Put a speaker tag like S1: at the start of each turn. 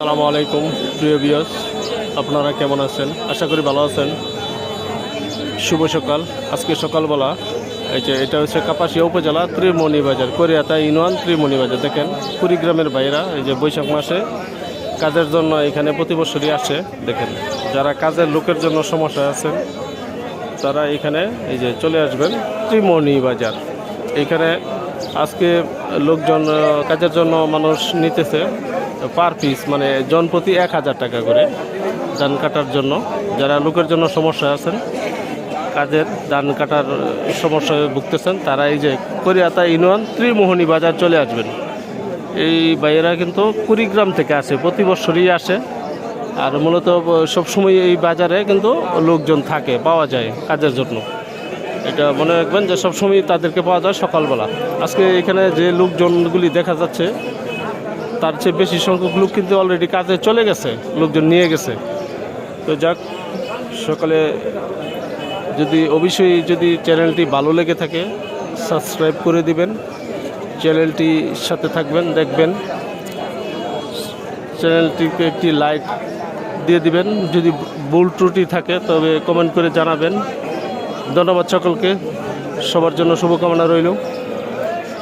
S1: আসসালামু আলাইকুম, প্রিয় বিয়স আপনারা কেমন আছেন? আশা করি ভালো আছেন। শুভ সকাল। আজকে সকালবেলা, এই যে এটা হচ্ছে কাপাসিয়া উপজেলা ত্রিমণি বাজার, কোরিয়াতা ইউনিয়ন ত্রিমণি বাজার। দেখেন, কুড়িগ্রামের বাইরা, এই যে বৈশাখ মাসে কাজের জন্য এখানে প্রতি বছরই আসে। দেখেন, যারা কাজের লোকের জন্য সমস্যা আছেন, তারা এখানে এই যে চলে আসবেন ত্রিমণি বাজার। এখানে আজকে লোকজন কাজের জন্য মানুষ নিতেছে পার পিস মানে জন প্রতি এক হাজার টাকা করে ধান কাটার জন্য। যারা লোকের জন্য সমস্যা আছেন, কাজের ধান কাটার সমস্যায় ভুগতেছেন, তারা এই যে কোরিয়াতা ইউনিয়ন ত্রিমোহনী বাজার চলে আসবেন। এই ভাইয়েরা কিন্তু কুড়িগ্রাম থেকে আসে, প্রতি বছরই আসে। আর মূলত সবসময় এই বাজারে কিন্তু লোকজন থাকে, পাওয়া যায় কাজের জন্য। এটা মনে রাখবেন যে সবসময় তাদেরকে পাওয়া যায় সকালবেলা। আজকে এখানে যে লোকজনগুলি দেখা যাচ্ছে, তার চেয়ে বেশি সংখ্যক লোক কিন্তু অলরেডি কাজে চলে গেছে, লোকজন নিয়ে গেছে। তো যাক, সকালে যদি অবশ্যই যদি চ্যানেলটি ভালো লেগে থাকে সাবস্ক্রাইব করে দিবেন। চ্যানেলটির সাথে থাকবেন, দেখবেন। চ্যানেলটিকে একটি লাইক দিয়ে দিবেন। যদি ভুল ত্রুটি থাকে, তবে কমেন্ট করে জানাবেন। ধন্যবাদ সকলকে। সবার জন্য শুভকামনা রইল।